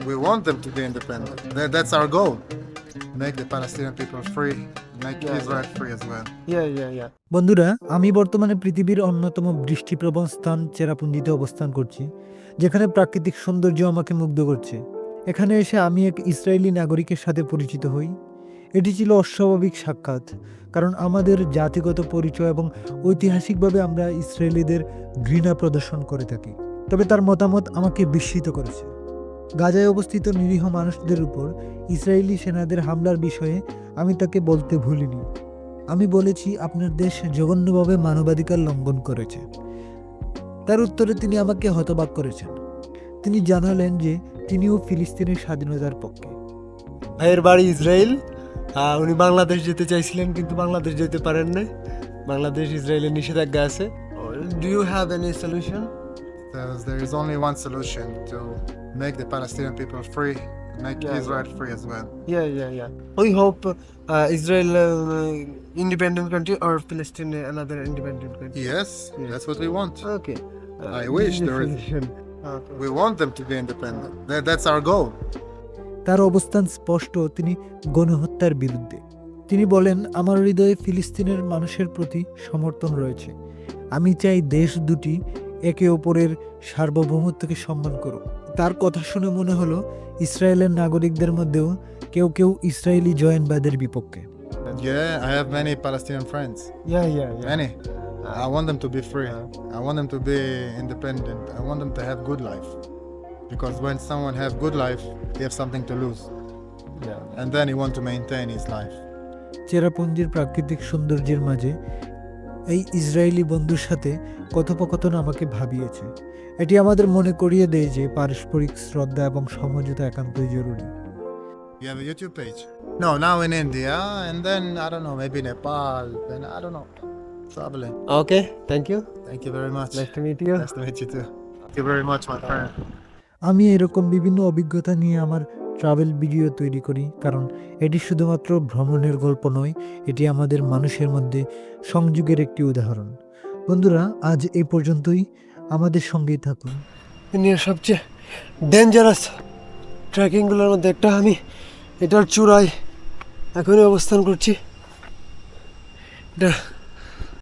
We want them to be independent. That, that's our goal. Make the Palestinian people free. Make Yeah. Israel free as well. Yeah, yeah, yeah. বন্ধুরা আমি বর্তমানে পৃথিবীর অন্যতম বৃষ্টিপ্রবণ স্থান চেরাপুঞ্জিতে অবস্থান করছি যেখানে প্রাকৃতিক সৌন্দর্য আমাকে মুগ্ধ করছে এখানে এসে আমি এক ইসরায়েলি নাগরিকের সাথে পরিচিত হই এটি ছিল অস্বাভাবিক সাক্ষাৎ কারণ আমাদের জাতিগত পরিচয় এবং ঐতিহাসিকভাবে আমরা ইসরায়েলিদের ঘৃণা প্রদর্শন করে থাকি তবে তার মতামত আমাকে বিস্মিত করেছে গাজায় অবস্থিত নিরীহ মানুষদের উপর ইসরায়েলি সেনাদের হামলার বিষয়ে আমি তাকে বলতে ভুলিনি। আমি বলেছি আপনার দেশ জঘন্যভাবে মানবাধিকার লঙ্ঘন করেছে। তার উত্তরে তিনি আমাকে হতবাক করেছেন। তিনি জানালেন যে তিনিও ফিলিস্তিনের স্বাধীনতার পক্ষে। ভাইয়ের বাড়ি ইসরায়েল। উনি বাংলাদেশ যেতে চাইছিলেন কিন্তু বাংলাদেশ যেতে পারেন না বাংলাদেশ ইসরায়েলের নিষেধাজ্ঞা আছে। Do you have any solution there is only one solution to make the Palestinian people free, make Yeah, Israel yeah. free as well. Yeah, yeah, yeah. We hope uh, Israel uh, independent country or Palestine another independent country. Yes, Yeah. that's what we want. Okay. Uh, I wish there is-. Okay. We want them to be independent. That, that's our goal. তার অবস্থান স্পষ্ট তিনি গণহত্যার বিরুদ্ধে তিনি বলেন আমার হৃদয়ে ফিলিস্তিনের মানুষের প্রতি সমর্থন রয়েছে আমি চাই দেশ দুটি একে অপরের সার্বভৌমত্বকে সম্মান করুক তার কথা শুনে মনে হলো ইসরায়েলের নাগরিকদের মধ্যেও কেউ কেউ ইসরায়েলি জয়েনবাদের বিপক্ষে Yeah, I have many Palestinian friends. Yeah, yeah, yeah. Many. I want them to be free. Uh, I want them to be independent. I want them to have good life. Because when someone have good life, he have something to lose. yeah. And then he want to maintain his life. চেরাপুঞ্জির প্রাকৃতিক সৌন্দর্যের মাঝে এই Israeli বন্ধুর সাথে কথোপকথন আমাকে ভাবিয়েছে। এটি আমাদের মনে করিয়ে দেয় যে পারস্পরিক শ্রদ্ধা এবং সমঝোতা একান্তই জরুরি। আমি এরকম বিভিন্ন অভিজ্ঞতা নিয়ে আমার ট্রাভেল ভিডিও তৈরি করি, কারণ এটি শুধুমাত্র ভ্রমণের গল্প নয়, এটি আমাদের মানুষের মধ্যে সংযোগের একটি উদাহরণ। বন্ধুরা, আজ এই পর্যন্তই। আমাদের সঙ্গেই থাকুন। ইন্ডিয়ার সবচেয়ে ডেঞ্জারাস ট্রেকিংগুলোর মধ্যে একটা আমি, এটার চূড়ায় এখনই অবস্থান করছি। এটা